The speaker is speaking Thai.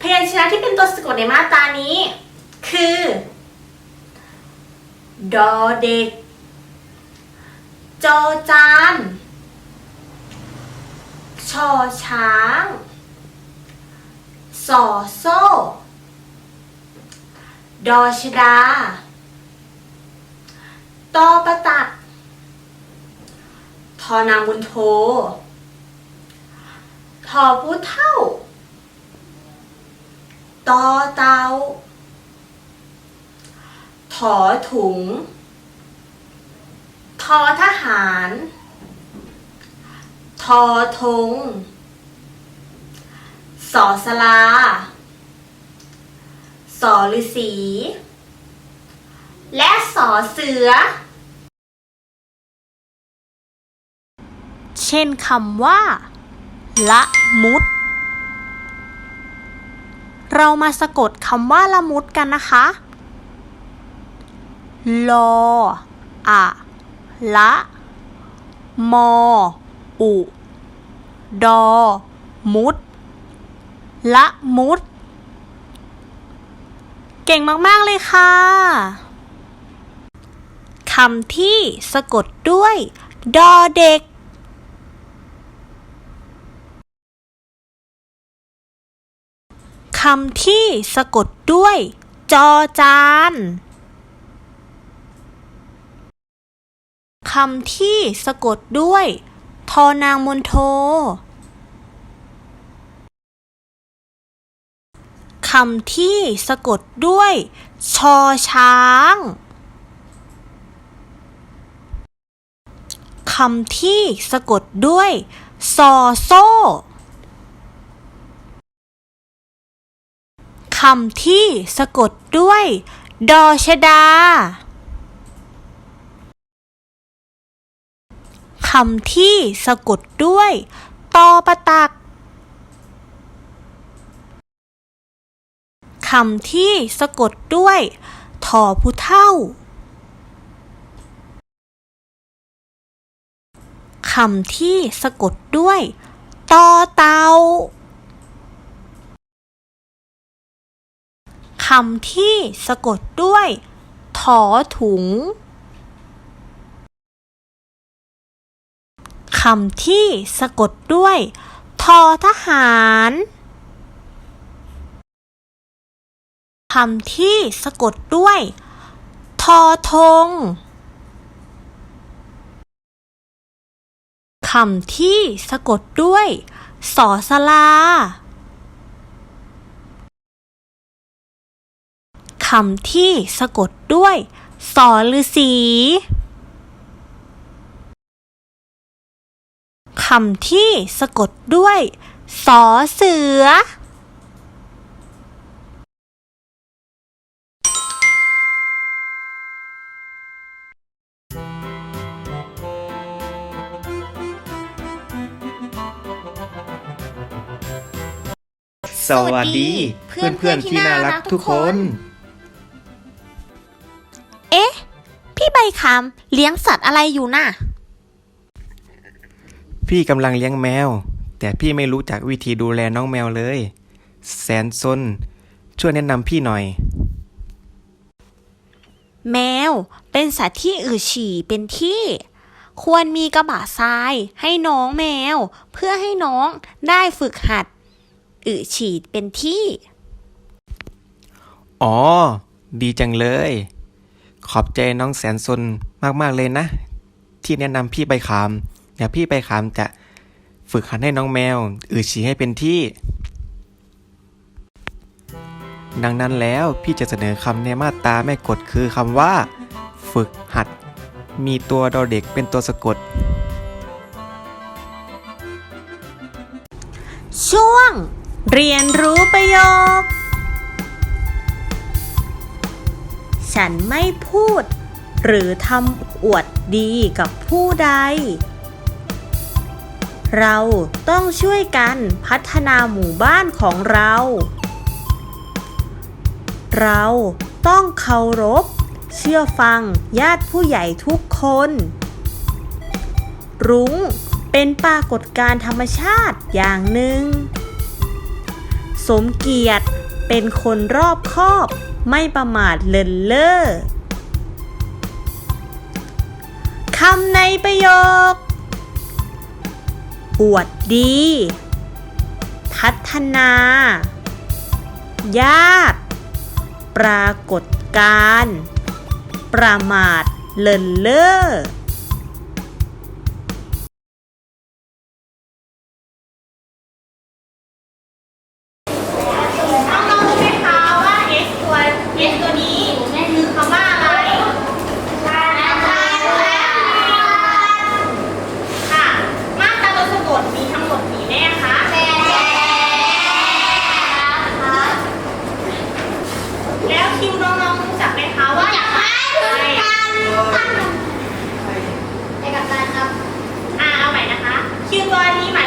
พยัญชนะที่เป็นตัวสะกดในมาตรานี้ คือดอเด็ก จอจาน ชอช้างสอโซ่ ดอชดา ตอประตักทอนางบุญโท ทอผู้เท่า ต่อเตาถอถุง ทอทหาร ทอธงสอสลา สอฤษี และสอเสือ เช่นคำว่า ละมุด เรามาสะกดคำว่าละมุดกันนะคะลออะละมออุดอ มุด ละมุด เก่งมาก ๆ เลยค่ะ คำที่สะกดด้วย ดอเด็ก คำที่สะกดด้วย จอจานคำที่สะกดด้วย ทอนางมนโทคำที่สะกดด้วย ชอช้างคำที่สะกดด้วย ซอโซ่ คำที่สะกดด้วย ดอชดา คำที่สะกดด้วย ตอปะตัก คำที่สะกดด้วยทอผู้เท่า คำที่สะกดด้วย ตอเตา คำที่สะกดด้วย ถอถุง คำที่สะกดด้วย ทอทหาร คำที่สะกดด้วย ทอธงคำที่สะกดด้วย สอสลา คำที่สะกดด้วยสอฤาษีคำที่สะกดด้วยสอเสือสวัสดี เพื่อนเพื่อนที่น่ารักทุกคน คำเลี้ยงสัตว์อะไรอยู่น่ะ พี่กำลังเลี้ยงแมว แต่พี่ไม่รู้จักวิธีดูแลน้องแมวเลย แสนซนช่วยแนะนำพี่หน่อย แมวเป็นสัตว์ที่อืดฉี่เป็นที่ ควรมีกระบะทรายให้น้องแมว เพื่อให้น้องได้ฝึกหัด อืดฉี่เป็นที่ อ๋อ ดีจังเลย ขอบใจน้องแสนซนมากๆเลยนะ ที่แนะนำพี่ใบขาม เดี๋ยวพี่ใบขามจะฝึกหัดให้น้องแมว อืดฉี่ให้เป็นที่ ดังนั้นแล้วพี่จะเสนอคำในมาตราแม่กฎคือคำว่า ฝึกหัด มีตัวดอเด็กเป็นตัวสะกด ช่วง เรียนรู้ประโยค ฉันไม่พูด หรือทำอวดดีกับผู้ใด เราต้องช่วยกันพัฒนาหมู่บ้านของเรา เราต้องเคารพ เชื่อฟังญาติผู้ใหญ่ทุกคน รุ้งเป็นปรากฏการธรรมชาติอย่างหนึ่งสสมเกียรติเป็นคนรอบคอบ ไม่ประมาทเลินเล่อคำในประโยค อวดดี พัฒนา ยาก ปรากฏการ ประมาทเลินเล่อ Chưa.